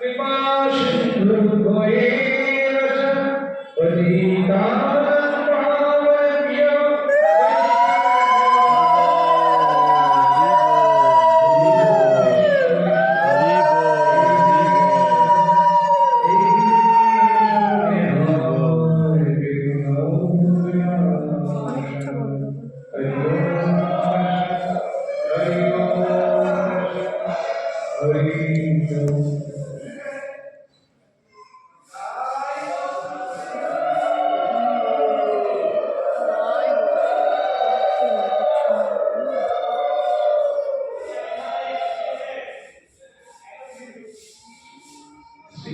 कृपाश भवेरच पतिता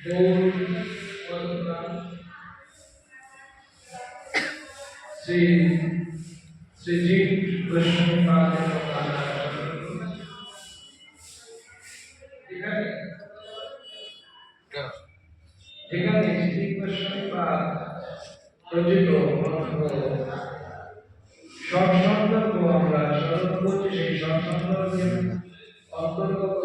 4 শ্রী শ্রীজি কৃষ্ণপাল এখানে এখানে শ্রী কৃষ্ণপাল রচিত সৎসন্দর্ভ আমরা অন্তর্গত